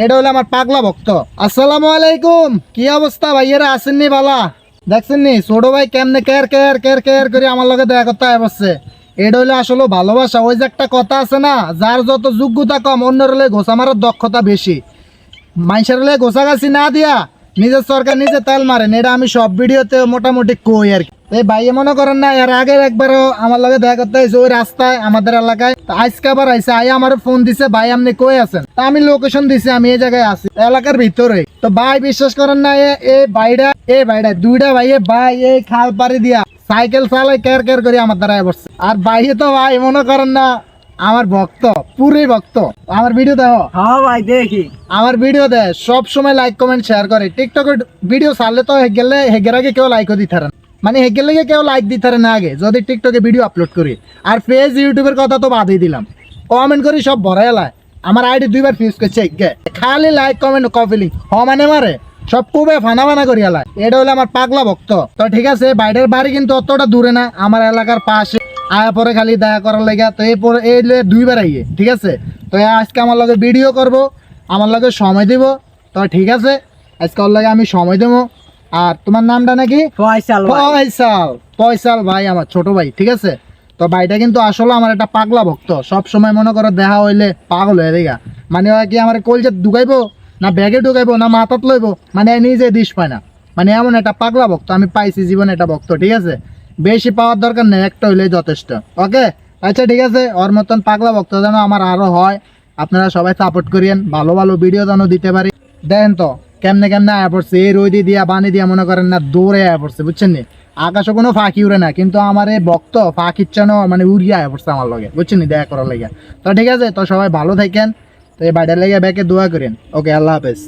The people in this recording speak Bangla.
এটা হলো আমার পাগলা ভক্ত। আসসালামু আলাইকুম। কি অবস্থা ভাইয়েরা? আসেননি বালা? দেখছেন নি ছোট ভাই কেমনে কেয়ার কেয়ার কেয়ার কেয়ার করে আমার লগে দেখা করতে বসছে। এটা হলো আসলে ভালোবাসা। ওই যে একটা কথা আছে না, যার যত যোগ্যতা কম, অন্যের হলে ঘোষা মারার দক্ষতা বেশি। মানুষের হলে গোছাগাছি না দিয়া, নিজের সরকার নিজে তেল মারেন। এটা আমি সব ভিডিওতে মোটামুটি কই আর কি। এই ভাই মনে করেন না এর আগে একবারও আমার লগে দেখা করতে হয়েছে ওই রাস্তায় আমাদের এলাকায়। তা আজকে আবার আইসে আই আমার ফোন দিছে ভাই আপনি কই আছেন? তা আমি লোকেশন দিছি আমি এই জায়গায় আছি এলাকার ভিতরে। তো ভাই বিশ্বাস করেন না এ এই ভাইটা এই ভাইটা দুইটা ভাইয়ে ভাই এই খাল পাড়ি দিয়া সাইকেল চালাই কেয়ার কেয়ার করে আমার দ্বারায় বসছে। আর ভাইয়ে তো ভাই মনে করেন না আমার ভক্ত পুরোই ভক্ত। আমার ভিডিও দেখো। হ্যাঁ ভাই দেখি। আমার ভিডিও দেয় সব সময় লাইক কমেন্ট শেয়ার করে টিকটকের ভিডিও ছাড়লে তো হেগেলে হেগের আগে কেউ লাইকও দিতে পারে না। মানে হেগের লেগে কেউ লাইক দিতে না আগে, যদি টিকটকে ভিডিও আপলোড করি। আর ফেস ইউটিউবের কথা তো বাদই দিলাম। কমেন্ট করি, সব ভরা এলায়। আমার আইডি দুইবার ফিউজ করছে হেগে খালি লাইক কমেন্ট কপিলিং হ মানে মারে। সব খুবই ফানা ফানা করি এলায়। এটা হলো আমার পাগলা ভক্ত। তো ঠিক আছে, বাইরের বাড়ি কিন্তু অতটা দূরে না, আমার এলাকার পাশে। আয়া পরে খালি দেখা করার লেগে, তো এই পরে এই দুইবার আইয়ে, ঠিক আছে? তো আজকে আমার লগে ভিডিও করব, আমার লগে সময় দিব। তো ঠিক আছে, আজকে ওর লগে আমি সময় দেবো। আর তোমার নামটা নাকি? ফয়সাল পয়সাল পয়সাল ভাই আমার ছোট ভাই ঠিক আছে? তো ভাইটা কিন্তু আসলে আমার একটা পাগলা ভক্ত। সব সময় মনে করো দেখা হইলে পাগল হয়ে দেখা মানে ওরা কি আমার কলজে ঢুকাইবো না ব্যাগে ঢুকাইবো না মাথাত লইবো মানে নিজে দিস পায় না। মানে এমন একটা পাগলা ভক্ত আমি পাইছি জীবনে একটা ভক্ত ঠিক আছে? বেশি পাওয়ার দরকার নেই একটা হইলেই যথেষ্ট ওকে? আচ্ছা ঠিক আছে ওর মতন পাগলা ভক্ত যেন আমার আরও হয় আপনারা সবাই সাপোর্ট করিয়েন ভালো ভালো ভিডিও যেন দিতে পারি। দেন তো কেমনে কেমনে আয়া পড়ছে, এই রোদি দিয়া, বানি দিয়া মনে করেন না, দৌড়ে আয়া পড়ছে, বুঝছেন নি? আকাশে কোনো ফাঁকি উড়ে না, কিন্তু আমার এই ভক্ত ফাঁকির চানো মানে উড়িয়ে আয়া পড়ছে আমার লগে, বুঝছেন নি? দেখা করার লেগে। তো ঠিক আছে, তো সবাই ভালো থাকেন, তো এই বাইরের লেগে ব্যাকে দোয়া করেন। ওকে, আল্লাহ হাফেজ।